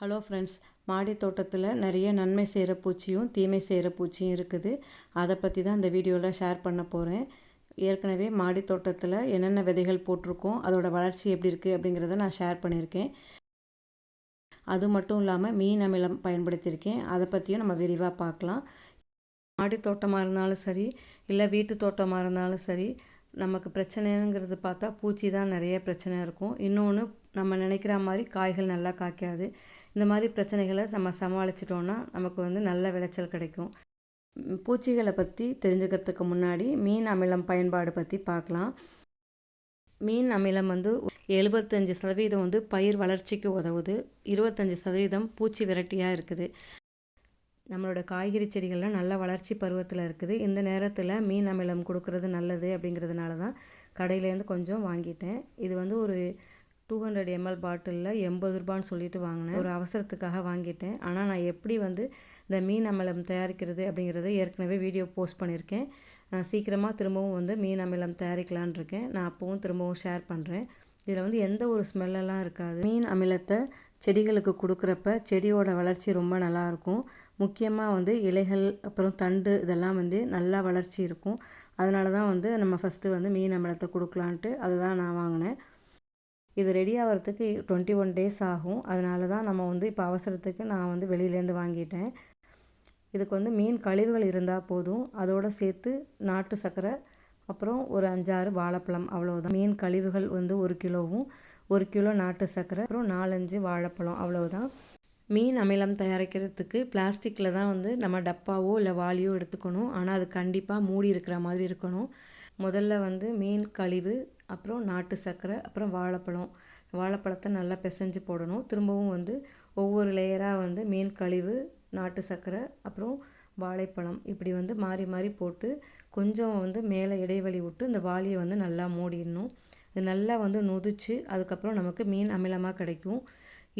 Hello friends மாடி தோட்டத்தில் நிறைய நன்மை செய்கிற பூச்சியும் தீமை செய்கிற பூச்சியும் இருக்குது. அதை பற்றி தான் இந்த வீடியோவில் ஷேர் பண்ண போகிறேன் ஏற்கனவே மாடி தோட்டத்தில் என்னென்ன விதைகள் போட்டிருக்கோம் அதோடய வளர்ச்சி எப்படி இருக்குது அப்படிங்கிறத நான் ஷேர் பண்ணியிருக்கேன். அது மட்டும் இல்லாமல் மீன் அமிலம் பயன்படுத்தியிருக்கேன். அதை பற்றியும் நம்ம விரிவாக பார்க்கலாம். மாடி தோட்டமாக இருந்தாலும் சரி இல்லை வீட்டு தோட்டமாக இருந்தாலும் சரி நமக்கு பிரச்சனைங்கிறது பார்த்தா பூச்சி தான் நிறைய பிரச்சனை இருக்கும். இன்னொன்று நம்ம நினைக்கிற மாதிரி காய்கள் நல்லா காய்க்காது. இந்த மாதிரி பிரச்சனைகளை நம்ம சமாளிச்சிட்டோன்னா நமக்கு வந்து நல்ல விளைச்சல் கிடைக்கும். பூச்சிகளை பற்றி தெரிஞ்சுக்கிறதுக்கு முன்னாடி மீன் அமிலம் பயன்பாடு பற்றி பார்க்கலாம். மீன் அமிலம் வந்து எழுபத்தஞ்சி சதவீதம் வந்து பயிர் வளர்ச்சிக்கு உதவுது. இருபத்தஞ்சி சதவீதம் பூச்சி விரட்டியாக இருக்குது. நம்மளோட காய்கறி செடிகள்லாம் நல்ல வளர்ச்சி பருவத்தில் இருக்குது. இந்த நேரத்தில் மீன் அமிலம் கொடுக்கறது நல்லது அப்படிங்கிறதுனால தான் கடையிலேருந்து கொஞ்சம் வாங்கிட்டேன். இது வந்து ஒரு டூ ஹண்ட்ரட் எம்எல் பாட்டிலில் எண்பது ரூபான்னு சொல்லிட்டு வாங்கினேன். ஒரு அவசரத்துக்காக வாங்கிட்டேன். ஆனால் நான் எப்படி வந்து இந்த மீன் அமிலம் தயாரிக்கிறது அப்படிங்கிறத ஏற்கனவே வீடியோ போஸ்ட் பண்ணியிருக்கேன். நான் சீக்கிரமாக திரும்பவும் வந்து மீன் அமிலம் தயாரிக்கலான் இருக்கேன். நான் அப்போவும் திரும்பவும் ஷேர் பண்ணுறேன் இதில் வந்து எந்த ஒரு ஸ்மெல்லெல்லாம் இருக்காது. மீன் அமிலத்தை செடிகளுக்கு கொடுக்குறப்ப செடியோட வளர்ச்சி ரொம்ப நல்லாயிருக்கும் முக்கியமாக வந்து இலைகள் அப்புறம் தண்டு இதெல்லாம் வந்து நல்லா வளர்ச்சி இருக்கும். அதனால தான் வந்து நம்ம ஃபஸ்ட்டு வந்து மீன் அமிலத்தை கொடுக்கலான்ட்டு அதை தான் நான் வாங்கினேன். இது ரெடி ஆகிறதுக்கு டுவெண்ட்டி ஒன் டேஸ் ஆகும். அதனால தான் நம்ம வந்து இப்போ அவசரத்துக்கு நான் வந்து வெளியிலேருந்து வாங்கிட்டேன். இதுக்கு வந்து மீன் கழிவுகள் இருந்தால் போதும். அதோடு சேர்த்து நாட்டு சர்க்கரை அப்புறம் ஒரு அஞ்சாறு வாழைப்பழம் அவ்வளோதான் மீன் கழிவுகள் வந்து ஒரு கிலோவும் ஒரு கிலோ நாட்டு சர்க்கரை அப்புறம் நாலஞ்சு வாழைப்பழம் அவ்வளோதான் மீன் அமிலம் தயாரிக்கிறதுக்கு பிளாஸ்டிக்கில் தான் வந்து நம்ம டப்பாவோ இல்லை வாளியோ எடுத்துக்கணும். ஆனால் அது கண்டிப்பாக மூடி இருக்கிற மாதிரி இருக்கணும். முதல்ல வந்து மீன் கழிவு அப்புறம் நாட்டு சர்க்கரை அப்புறம் வாழைப்பழம். வாழைப்பழத்தை நல்லா பிசைஞ்சு போடணும். திரும்பவும் வந்து ஒவ்வொரு லேயராக வந்து மீன் கழிவு நாட்டு சர்க்கரை அப்புறம் வாழைப்பழம் இப்படி வந்து மாறி மாறி போட்டு கொஞ்சம் வந்து மேலே இடைவெளி விட்டு இந்த வாளியை வந்து நல்லா மூடிடணும். இது நல்லா வந்து நொதிச்சு அதுக்கப்புறம் நமக்கு மீன் அமிலமாக கிடைக்கும்.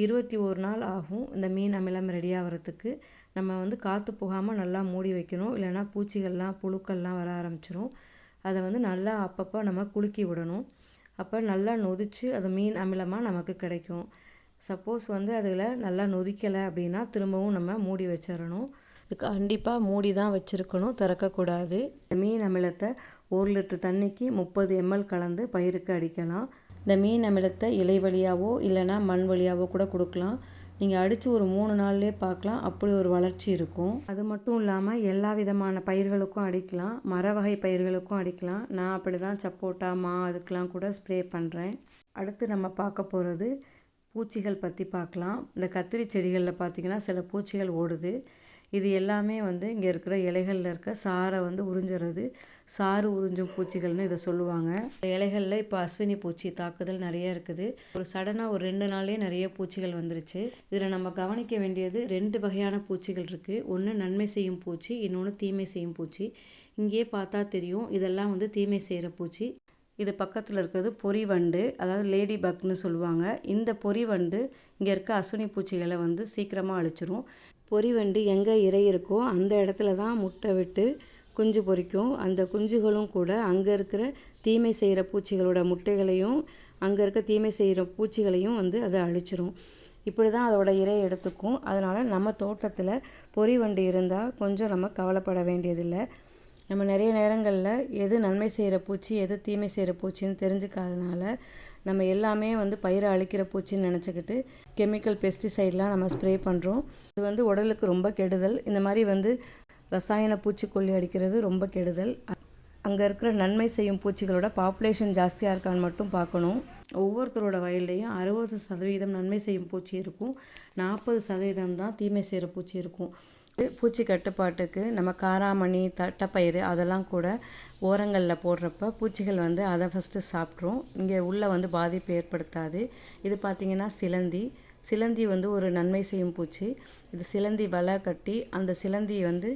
இருபத்தி ஒரு நாள் ஆகும் இந்த மீன் அமிலம் ரெடி ஆகிறதுக்கு நம்ம வந்து காற்று போகாமல் நல்லா மூடி வைக்கணும். இல்லைனா பூச்சிகள்லாம் புழுக்கள்லாம் வர ஆரம்பிச்சிரும். அதை வந்து நல்லா அப்பப்போ நம்ம குலுக்கி விடணும். அப்போ நல்லா நொதிச்சு அது மீன் அமிலமாக நமக்கு கிடைக்கும். சப்போஸ் வந்து அதில் நல்லா நொதிக்கலை அப்படின்னா திரும்பவும் நம்ம மூடி வச்சிடணும். இது கண்டிப்பாக மூடி தான் வச்சுருக்கணும் திறக்கக்கூடாது. மீன் அமிலத்தை ஒரு லிட்டர் தண்ணிக்கு முப்பது எம்எல் கலந்து பயிருக்கு அடிக்கலாம். இந்த மீன் அமிலத்தை இலை வழியாவோ இல்லைனா மண் வழியாவோ கூட கொடுக்கலாம். நீங்கள் அடித்து ஒரு மூணு நாள்லேயே பார்க்கலாம் அப்படி ஒரு வளர்ச்சி இருக்கும். அது மட்டும் இல்லாமல் எல்லா விதமான பயிர்களுக்கும் அடிக்கலாம். மர வகை பயிர்களுக்கும் அடிக்கலாம். நான் அப்படி தான் சப்போட்டா மா அதுக்கெலாம் கூட ஸ்ப்ரே பண்ணுறேன் அடுத்து நம்ம பார்க்க போகிறது பூச்சிகள் பற்றி பார்க்கலாம். இந்த கத்திரி செடிகளில் பார்த்திங்கன்னா சில பூச்சிகள் ஓடுது. இது எல்லாமே வந்து இங்கே இருக்கிற இலைகளில் இருக்க சாரை வந்து உறிஞ்சுறது. சாறு உறிஞ்சும் பூச்சிகள்னு இதை சொல்லுவாங்க. இலைகளில் இப்போ அஸ்வினி பூச்சி தாக்குதல் நிறைய இருக்குது. ஒரு சடனாக ஒரு ரெண்டு நாள்லேயே நிறைய பூச்சிகள் வந்துருச்சு. இதில் நம்ம கவனிக்க வேண்டியது ரெண்டு வகையான பூச்சிகள் இருக்குது ஒன்று நன்மை செய்யும் பூச்சி இன்னொன்று தீமை செய்யும் பூச்சி. இங்கேயே பார்த்தா தெரியும். இதெல்லாம் வந்து தீமை செய்கிற பூச்சி. இது பக்கத்தில் இருக்கிறது பொறி வண்டு அதாவது லேடி பக்னு சொல்லுவாங்க. இந்த பொறி வண்டு இங்கே இருக்க அஸ்வினி பூச்சிகளை வந்து சீக்கிரமாக அழிச்சிரும். பொறி வண்டு எங்கே இறை இருக்கோ அந்த இடத்துல தான் முட்டை விட்டு குஞ்சு பொறிக்கும். அந்த குஞ்சுகளும் கூட அங்கே இருக்கிற தீமை செய்கிற பூச்சிகளோட முட்டைகளையும் அங்கே இருக்க தீமை செய்கிற பூச்சிகளையும் வந்து அதை அழிச்சிரும். இப்படி தான் அதோட இறை எடுத்துக்கும். அதனால் நம்ம தோட்டத்தில் பொறி வண்டு இருந்தால் கொஞ்சம் நம்ம கவலைப்பட வேண்டியதில்லை. நம்ம நிறைய நேரங்களில் எது நன்மை செய்கிற பூச்சி எது தீமை செய்கிற பூச்சின்னு தெரிஞ்சுக்காதனால நம்ம எல்லாமே வந்து பயிரை அழிக்கிற பூச்சின்னு நினச்சிக்கிட்டு கெமிக்கல் பெஸ்டிசைட்லாம் நம்ம ஸ்ப்ரே பண்ணுறோம் இது வந்து உடலுக்கு ரொம்ப கெடுதல். இந்த மாதிரி வந்து ரசாயன பூச்சிக்கொல்லி அடிக்கிறது ரொம்ப கெடுதல். அங்கே இருக்கிற நன்மை செய்யும் பூச்சிகளோட பாப்புலேஷன் ஜாஸ்தியாக இருக்கான்னு மட்டும் பார்க்கணும். ஒவ்வொருத்தரோட வயல்லையும் அறுபது சதவீதம் நன்மை செய்யும் பூச்சி இருக்கும். நாற்பது சதவீதம் தான் தீமை செய்கிற பூச்சி இருக்கும். பூச்சி கட்டுப்பாட்டுக்கு நம்ம காராமணி தட்டைப்பயிறு அதெல்லாம் கூட ஓரங்களில் போடுறப்ப பூச்சிகள் வந்து அதை ஃபஸ்ட்டு சாப்பிட்ரும். இங்கே உள்ளே வந்து பாதிப்பு ஏற்படுத்தாது. இது பார்த்திங்கன்னா சிலந்தி. சிலந்தி வந்து ஒரு நன்மை செய்யும் பூச்சி. இது சிலந்தி வலை கட்டி அந்த சிலந்தி வந்து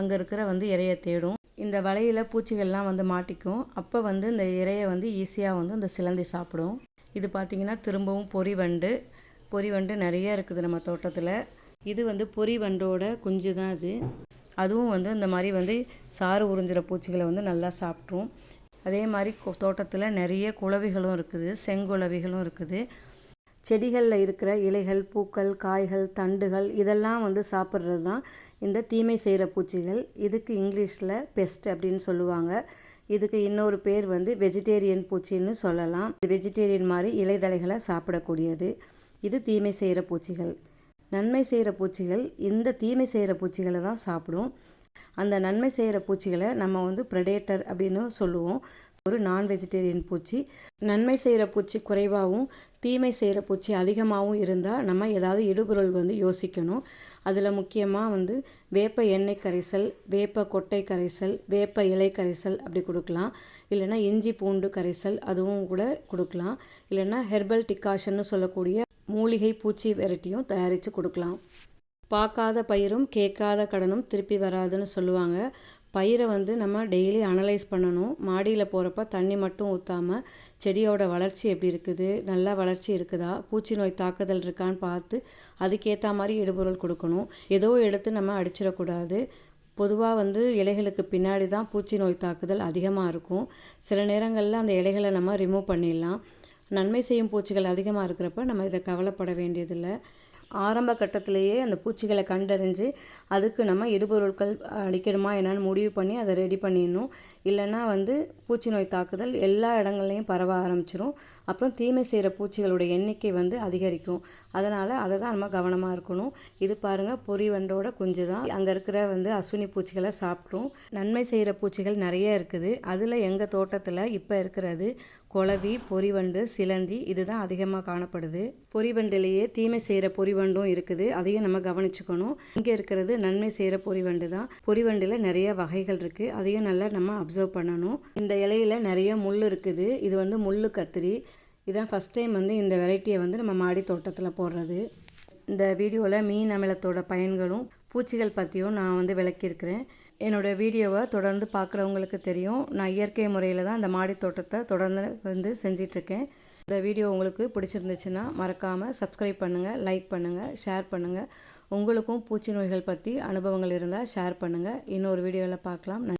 அங்கே இருக்கிற வந்து இறையை தேடும். இந்த வலையில் பூச்சிகள்லாம் வந்து மாட்டிக்கும். அப்போ வந்து இந்த இறையை வந்து ஈஸியாக வந்து அந்த சிலந்தி சாப்பிடும். இது பார்த்திங்கன்னா திரும்பவும் பொறி வண்டு. பொறி வண்டு நிறைய இருக்குது நம்ம தோட்டத்தில். இது வந்து பொறி வண்டோட குஞ்சு தான் இது. அதுவும் வந்து இந்த மாதிரி வந்து சாறு உறிஞ்சிற பூச்சிகளை வந்து நல்லா சாப்பிட்ரும். அதே மாதிரி தோட்டத்தில் நிறைய குளவிகளும் இருக்குது செங்குளவிகளும் இருக்குது. செடிகளில் இருக்கிற இலைகள் பூக்கள் காய்கள் தண்டுகள் இதெல்லாம் வந்து சாப்பிட்றது தான் இந்த தீமை செய்கிற பூச்சிகள். இதுக்கு இங்கிலீஷில் பெஸ்ட் அப்படின்னு சொல்லுவாங்க. இதுக்கு இன்னொரு பேர் வந்து வெஜிடேரியன் பூச்சின்னு சொல்லலாம். இது வெஜிடேரியன் மாதிரி இலைதலைகளை சாப்பிடக்கூடியது. இது தீமை செய்கிற பூச்சிகள். நன்மை செய்கிற பூச்சிகள் இந்த தீமை செய்கிற பூச்சிகளை தான் சாப்பிடும். அந்த நன்மை செய்கிற பூச்சிகளை நம்ம வந்து ப்ரெடேட்டர் அப்படின்னு சொல்லுவோம். ஒரு நான் வெஜிடேரியன் பூச்சி. நன்மை செய்கிற பூச்சி குறைவாகவும் தீமை செய்கிற பூச்சி அதிகமாகவும் இருந்தால் நம்ம ஏதாவது இடுபொருள் வந்து யோசிக்கணும். அதில் முக்கியமாக வந்து வேப்ப எண்ணெய் கரைசல் வேப்ப கொட்டை கரைசல் வேப்ப இலை கரைசல் அப்படி கொடுக்கலாம். இல்லைன்னா இஞ்சி பூண்டு கரைசல் அதுவும் கூட கொடுக்கலாம். இல்லைன்னா ஹெர்பல் டிகாஷன்னு சொல்லக்கூடிய மூலிகை பூச்சி வெரைட்டியும் தயாரித்து கொடுக்கலாம். பார்க்காத பயிரும் கேட்காத கடனும் திருப்பி வராதுன்னு சொல்லுவாங்க. பயிரை வந்து நம்ம டெய்லி அனலைஸ் பண்ணணும். மாடியில் போகிறப்ப தண்ணி மட்டும் ஊற்றாமல் செடியோட வளர்ச்சி எப்படி இருக்குது? நல்லா வளர்ச்சி இருக்குதா? பூச்சி நோய் தாக்குதல் இருக்கான்னு பார்த்து அதுக்கேற்ற மாதிரி இடுபொருள் கொடுக்கணும். ஏதோ எடுத்து நம்ம அடிச்சிடக்கூடாது. பொதுவாக வந்து இலைகளுக்கு பின்னாடி தான் பூச்சி நோய் தாக்குதல் அதிகமாக இருக்கும். சில நேரங்களில் அந்த இலைகளை நம்ம ரிமூவ் பண்ணிடலாம். நன்மை செய்யும் பூச்சிகள் அதிகமாக இருக்கிறப்ப நம்ம இதை கவலைப்பட வேண்டியதில்லை. ஆரம்ப கட்டத்திலேயே அந்த பூச்சிகளை கண்டறிஞ்சு அதுக்கு நம்ம இடுபொருட்கள் அடிக்கணுமா என்னென்னு முடிவு பண்ணி அதை ரெடி பண்ணிடணும். இல்லைன்னா வந்து பூச்சி நோய் தாக்குதல் எல்லா இடங்கள்லையும் பரவ ஆரம்பிச்சிரும். அப்புறம் தீமை செய்கிற பூச்சிகளோட எண்ணிக்கை வந்து அதிகரிக்கும். அதனால் அதை தான் நம்ம கவனமாக இருக்கணும். இது பாருங்கள் பொறி வண்டோட குஞ்சு தான் அங்கே இருக்கிற வந்து அஸ்வினி பூச்சிகளை சாப்பிட்ரும். நன்மை செய்கிற பூச்சிகள் நிறைய இருக்குது. அதில் எங்கள் தோட்டத்தில் இப்போ இருக்கிறது குளவி பொறிவண்டு சிலந்தி இதுதான் அதிகமாக காணப்படுது. பொறிவண்டிலேயே தீமை செய்கிற பொறிவண்டும் இருக்குது. அதையும் நம்ம கவனிச்சுக்கணும். இங்கே இருக்கிறது நன்மை செய்கிற பொறிவண்டு தான். பொறிவண்டில் நிறைய வகைகள் இருக்குது அதையும் நல்லா நம்ம அப்சர்வ் பண்ணணும். இந்த இலையில் நிறைய முள் இருக்குது. இது வந்து முள் கத்திரி. இதான் ஃபஸ்ட் டைம் வந்து இந்த வெரைட்டியை வந்து நம்ம மாடி தோட்டத்தில் போடுறது. இந்த வீடியோவில் மீன் அமிலத்தோட பயன்களும் பூச்சிகள் பற்றியும் நான் வந்து விளக்கியிருக்கிறேன். என்னோடய வீடியோவை தொடர்ந்து பார்க்குறவங்களுக்கு தெரியும். நான் இயற்கை முறையில் தான் இந்த மாடி தோட்டத்தை தொடர்ந்து வந்து செஞ்சிட்ருக்கேன் இந்த வீடியோ உங்களுக்கு பிடிச்சிருந்துச்சுன்னா மறக்காமல் சப்ஸ்கிரைப் பண்ணுங்கள் லைக் பண்ணுங்கள் ஷேர் பண்ணுங்கள் உங்களுக்கும் பூச்சி நோய்கள் பற்றி அனுபவங்கள் இருந்தால் ஷேர் பண்ணுங்கள் இன்னொரு வீடியோவில் பார்க்கலாம்.